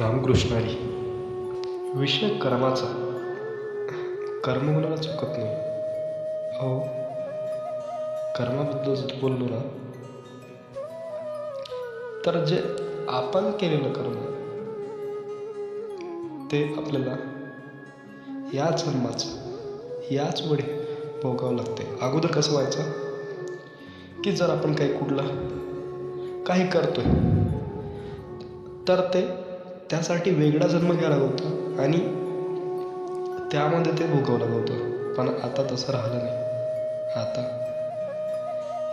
रामकृष्णारी विषय कर्माचा. कर्म कोणाला चुकत नाही. अहो कर्माबद्दल जर बोललो ना तर जे आपण केलेलं कर्म ते आपल्याला याच जन्माचं याच वेळी भोगावं लागते अगोदर कसं व्हायचं? की जर आपण काही कुठला काही करतोय तर ते त्यासाठी वेगळा जन्म घ्यायला होता आणि त्यामध्ये ते भोगावं लागतं. होतं पण आता तसं राहिलं नाही. आता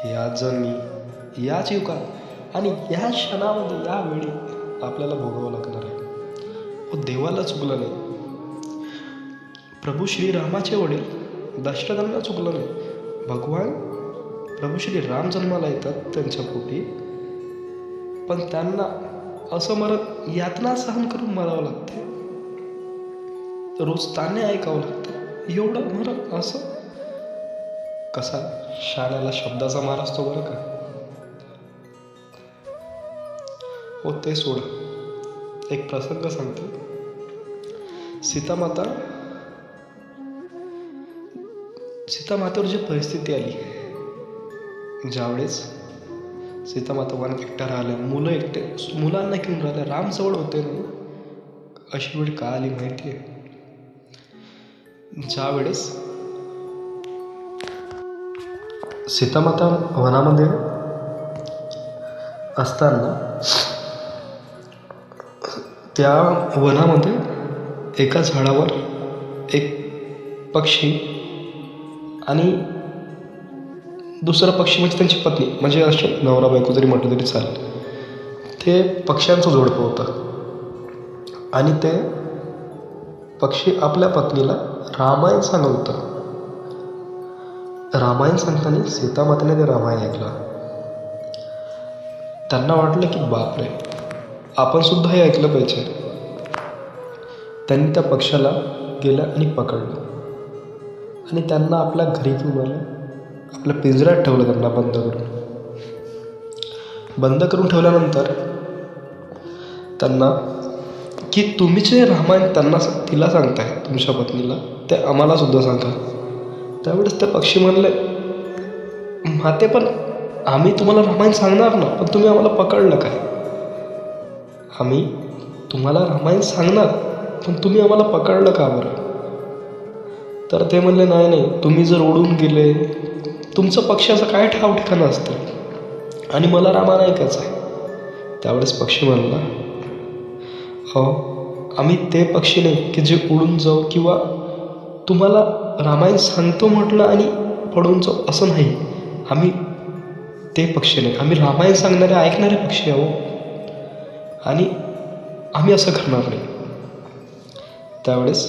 या जन्मी याच युगात आणि या क्षणामध्ये या वेळी आपल्याला भोगावं लागणार आहे. हो, व देवाला चुकलं नाही. प्रभू श्रीरामाचे वडील दशरथांना चुकलं नाही. भगवान प्रभू श्री राम जन्माला येतात त्यांच्या पोटी. पण त्यांना असं मरण यातना सहन करून मरावं लागते रोज ताने ऐकावं लागतं. एवढं मरण असं? कसा शाळेला शब्दाचा मार असतो बरं का? हो ते सोड. एक प्रसंग सांगतो. सीतामाता सीतामातेवर जी परिस्थिती आली ज्यावेळेस सीतामाता वन एकट्या राहिल्या मुलं एकटे मुलांना घेऊन राहिल्या राम जवळ होते ना अशी वेळ का आली माहिती आहे? ज्या वेळेस सीतामाता वनामध्ये असताना त्या वनामध्ये एका झाडावर एक पक्षी आणि दुसरा पक्षी म्हणजे त्यांची पत्नी म्हणजे असे नवरा बायको जरी म्हटलं तरी चालेल. ते पक्ष्यांचं जोडपं होतं. आणि ते पक्षी आपल्या पत्नीला रामायण सांगत होतं. रामायण सांगताना सीतामातेने ते रामायण ऐकलं. त्यांना वाटलं की बापरे आपण सुद्धा हे ऐकलं पाहिजे. त्यांनी त्या पक्षाला गेलं आणि पकडलं. आणि त्यांना आपल्या घरी घेऊन आलं. आपल्या पिंजऱ्यात ठेवलं त्यांना बंद करून. बंद करून ठेवल्यानंतर त्यांना की तुम्ही जे रामायण त्यांना तिला सांगताय तुमच्या पत्नीला ते आम्हाला सुद्धा सांगा. त्यावेळेस ते पक्षी म्हणले माते पण आम्ही तुम्हाला रामायण सांगणार ना पण तुम्ही आम्हाला पकडलं काय? आम्ही तुम्हाला रामायण सांगणार पण तुम्ही आम्हाला पकडलं का बरं? तर ते म्हणले नाही नाही तुम्ही जर उडून गेले तुमचं पक्षाचं काय ठाव ठिकाणं असतं? आणि मला रामायण ऐकायचं आहे त्यावेळेस पक्षी म्हणला हो आम्ही ते पक्षी नाही की जे उडून जाऊ किंवा तुम्हाला रामायण सांगतो म्हटलं आणि पडून जाऊ असं नाही. आम्ही ते पक्षी नाही. आम्ही रामायण सांगणारे ऐकणारे पक्षी आहो. आणि आम्ही असं करणार नाही. त्यावेळेस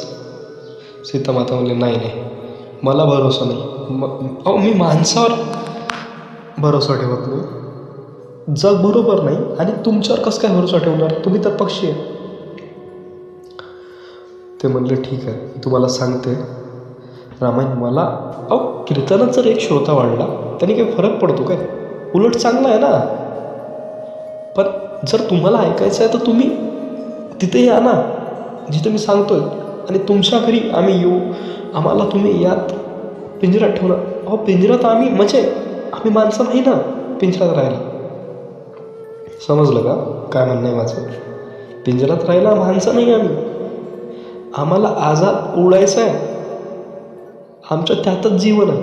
सीतामाता म्हणले नाही नाही. मला भरोसा नाही. म अहो मी माणसावर भरोसा ठेवत नाही. जग बरोबर नाही आणि तुमच्यावर कसं काय भरोसा ठेवणार? तुम्ही तर पक्षी आहे ते म्हणले ठीक आहे मी तुम्हाला सांगते. रामायण मला अहो कीर्तनात जर एक श्रोता वाढला त्याने काही फरक पडतो काय? उलट चांगला आहे ना? पण जर तुम्हाला ऐकायचं आहे तर तुम्ही तिथे या ना जिथे मी सांगतोय. आणि तुमच्या घरी आम्ही येऊ आम्हाला तुम्ही यात पिंजऱ्यात ठेवलं. अहो पिंजऱ्यात आम्ही म्हणजे आम्ही माणसं नाही ना पिंजऱ्यात राहायला. समजलं का? काय म्हणणं आहे माझं? पिंजऱ्यात राहायला माणसं नाही आम्ही. आम्हाला आजाद उडायचं आहे. आमच्या त्यातच जीवन आहे.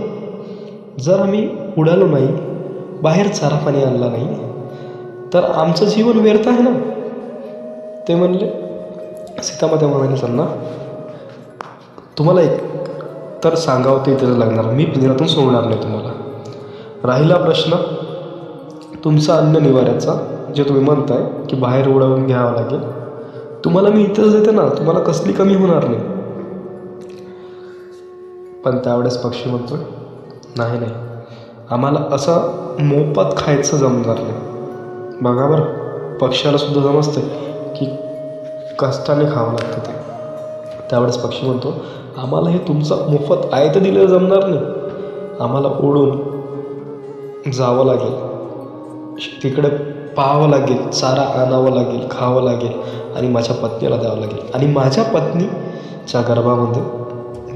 जर आम्ही उडालो नाही बाहेर चारा पाणी आणला नाही तर आमचं जीवन व्यर्थ आहे ना? ते म्हणले सीतामाता म्हणाले त्यांना तुम्हाला एक तर सांगावं ते इथे लागणार. मी पिंजऱ्यातून सोडणार नाही तुम्हाला. राहिला प्रश्न तुमचा अन्न निवाऱ्याचा जे तुम्ही म्हणताय की बाहेर उडवून घ्यावं लागेल. तुम्हाला मी इथंच देते ना तुम्हाला कसली कमी होणार नाही. पण त्यावेळेस पक्षी म्हणतो नाही नाही. आम्हाला असा मोफत खायचं जमणार नाही. बघा बरं पक्ष्याला सुद्धा समजते की कष्टाने खावं लागतं ते. त्यावेळेस पक्षी म्हणतो आम्हाला हे तुमचं मोफत आयतं दिलं जमणार नाही. आम्हाला ओढून जावं लागेल. तिकडे पाहावं लागेल चारा आणावं लागेल खावं लागेल आणि माझ्या पत्नीला द्यावं लागेल. आणि माझ्या पत्नीच्या गर्भामध्ये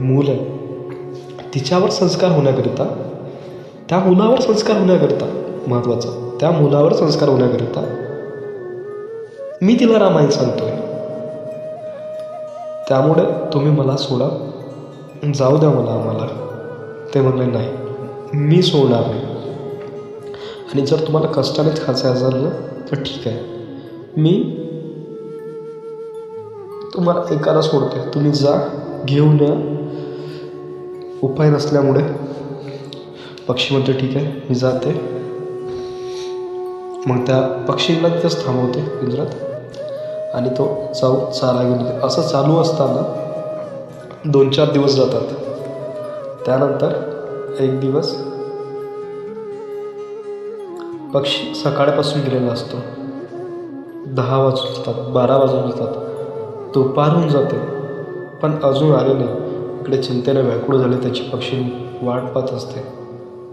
मूल आहे. तिच्यावर संस्कार होण्याकरिता त्या मुलावर संस्कार होण्याकरिता महत्त्वाचं त्या मुलावर संस्कार होण्याकरिता मी तिला रामायण सांगतोय. त्यामुळे तुम्ही मला सोडा. जाऊ द्या मला आम्हाला. ते म्हणले नाही मी सोडणार नाही. आणि जर तुम्हाला कष्टानेच खायचं असेल ना तर ठीक आहे. मी तुम्हाला एकाला सोडते. तुम्ही जा घेऊन या. उपाय नसल्यामुळे. पक्षी म्हणते ठीक आहे मी जाते. मग त्या पक्षीला तिथंच थांबवते पिंजरात आणि तो जाऊ चारा घेऊन असं चालू असताना दोन चार दिवस जातात. त्यानंतर एक दिवस पक्षी सकाळपासून गेलेला असतो. दहा वाजून जातात बारा वाजून जातात. दुपारहून होऊन जाते पण अजून आले नाही. इकडे चिंतेने व्याकुळ झाले त्याची पक्षी वाट पाहत असते.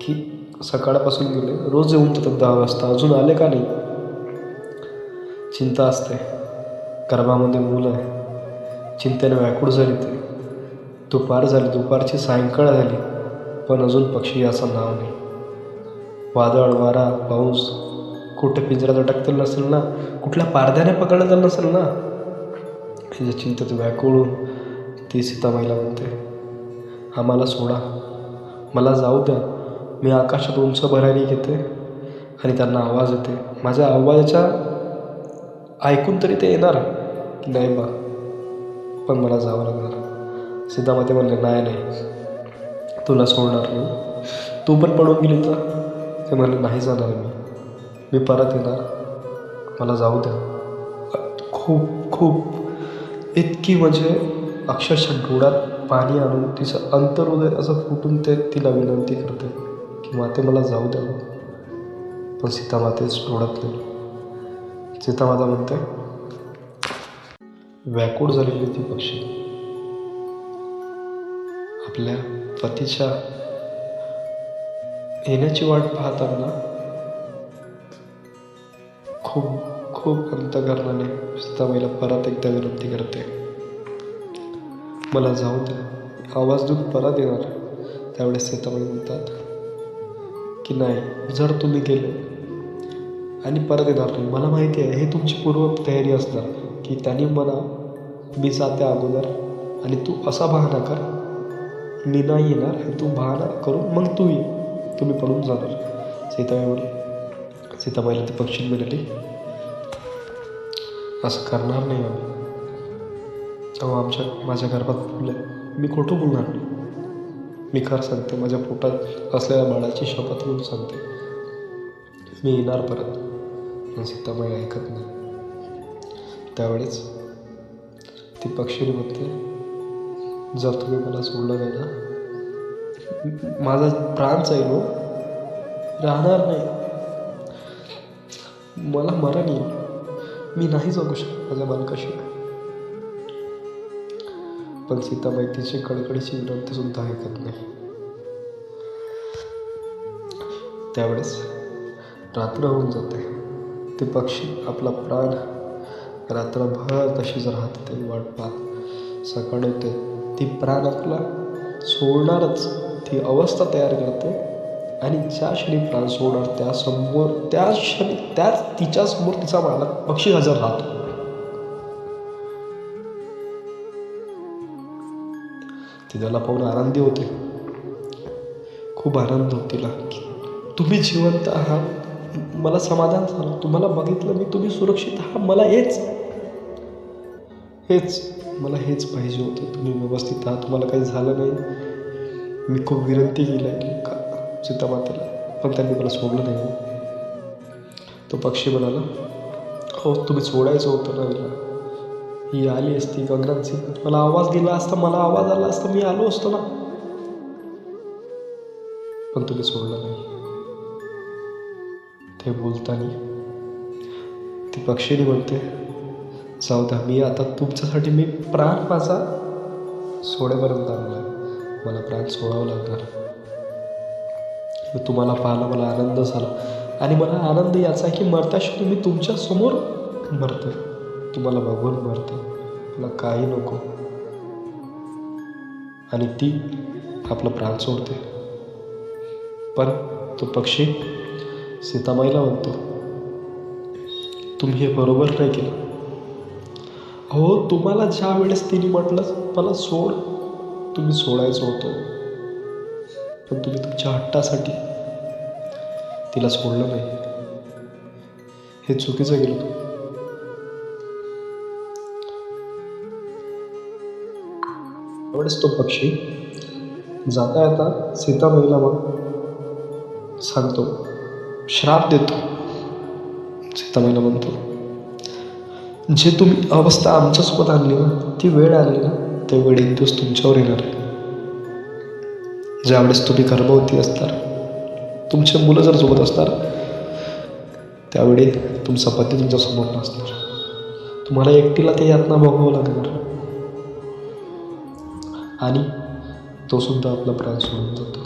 की सकाळपासून गेले रोज येऊन जातात दहा वाजता. अजून आले का नाही? चिंता असते. गर्भामध्ये मुलं आहे. चिंतेने व्याकुळ झाली ते दुपार झाली दुपारची सायंकाळ झाली पण अजून पक्षी असं नाव नाही. वादळ वारा पाऊस कुठे पिंजऱ्यात अटकतील नसेल ना? कुठल्या पारद्याने पकडलं नसेल ना? तिच्या चिंतेत व्याकुळून ती सीतामाईला म्हणते आम्हाला सोडा. मला जाऊ द्या. मी आकाशात उंच भरारी घेते आणि त्यांना आवाज येते माझ्या आवाजाच्या ऐकून तरी ते येणार. नाही बा पण मला जावं लागणार. सीतामाते म्हणले नाही नाही तुला सोडणार नाही तू पण पडून गेली तर? ते म्हणले नाही जाणार मी. मी परत येणार. मला जाऊ द्या खूप खूप इतकी म्हणजे अक्षरशः डोळ्यात पाणी आणून तिचं अंतर्हृदय असं फुटून ते तिला विनंती करते की माते मला जाऊ द्या पण सीतामातेच डोळ्यात नाही सीतामाता म्हणते व्याकुळ झालेली ती पक्षी. आपल्या पतीच्या येण्याची वाट पाहताना खूप खूप अंतकरणाने सीताबाईला परत एकदा विनंती करते. मला जाऊ द्या. आवाज देऊन परत येणार. त्यावेळेस सीताबाई म्हणतात की नाही जर तुम्ही गेले आणि परत येणार नाही मला माहिती आहे हे तुमची पूर्व तयारी असणार. की त्यांनी मला मी जाते अगोदर आणि तू असा बहाणा कर. मी नाही येणार आणि तू बहाणा करून मग तू ये. तुम्ही पडून जाणार सीताबाई म्हणली सीताबाईला ते पक्षी मिळाले. असं करणार नाही आम्ही अहो आमच्या माझ्या गर्भात फुलं मी खोटं बोलणार नाही. मी खरं सांगते माझ्या पोटात असलेल्या बाळाची शपथ घेऊन सांगते. मी येणार परत. पण सीताबाई ऐकत नाही. त्यावेळेस ती पक्षीने म्हणते जर तुम्ही मला सोडलं नाही ना माझा प्राण जाईल हो राहणार नाही. मला मरण येईल. मी नाही जगू शकत माझ्या मालकाशिवाय पण सीताबाई तिची कडकडीची विनंती सुद्धा ऐकत नाही. त्यावेळेस रात्र होऊन जाते. ते पक्षी आपला प्राण रात्रभर तशीच राहते ते वाट पाहत. सकाळ होते ती प्राण आपला सोडणारच. ती अवस्था तयार करते आणि ज्या क्षणी प्राण सोडणार त्या समोर त्या क्षणी त्याच तिच्या समोर तिचा मालक पक्षी हजर राहतो. ती त्याला पाहून आनंदी होते. खूप आनंद होत तिला तुम्ही जिवंत आहात. मला समाधान झालं. तुम्हाला बघितलं मी तुम्ही सुरक्षित हा मला हेच हेच मला हेच पाहिजे होतं. तुम्ही व्यवस्थित आहात. तुम्हाला काही झालं नाही. मी खूप विनंती केली आहे का सीतामातेला. पण त्यांनी मला सोडलं नाही. तो पक्षी म्हणाला हो तुम्ही सोडायचं होतं ना ही आली असती गगनात सिंग मला आवाज दिला असता मला आवाज आला असता मी आलो असतो ना. पण तुम्ही सोडलं नाही. ते बोलताना ती पक्षीने म्हणते जाऊ द्या मी आता तुमच्यासाठी मी प्राण माझा सोडेपर्यंत आणला मला प्राण सोडावं लागणार तुम्हाला पाहायला मला आनंद झाला. आणि मला आनंद याचा आहे की मरता मी तुमच्यासमोर मरते मरतो तुम्हाला बघून मरतो मला काही नको. आणि ती आपला प्राण सोडते. पण तो पक्षी सीतामाईला म्हणतो तुम्ही हे बरोबर नाही केलं. हो तुम्हाला ज्या वेळेस तिने म्हटलं मला सोड. तुम्ही सोडायचं होतं. पण तुम्ही तुमच्या हट्टासाठी तिला सोडलं नाही. हे चुकीचं गेलं. तुम्ही एवढेच तो पक्षी जाता येता सीतामाईला मग सांगतो श्राप देतो. सीतामाईला म्हणतो जे तुम्ही अवस्था आमच्यासोबत आणली ना ती वेळ आली ना ते वेळ एक दिवस तुमच्यावर येणार आहे. ज्यावेळेस तुम्ही गर्भवती असणार तुमचे मुलं जर सोबत असणार त्यावेळी तुमचा पती तुमच्यासमोर नसणार. तुम्हाला एकटीला ते यातना भोगावं लागणार. आणि तो सुद्धा आपला प्राण सोडून जातो.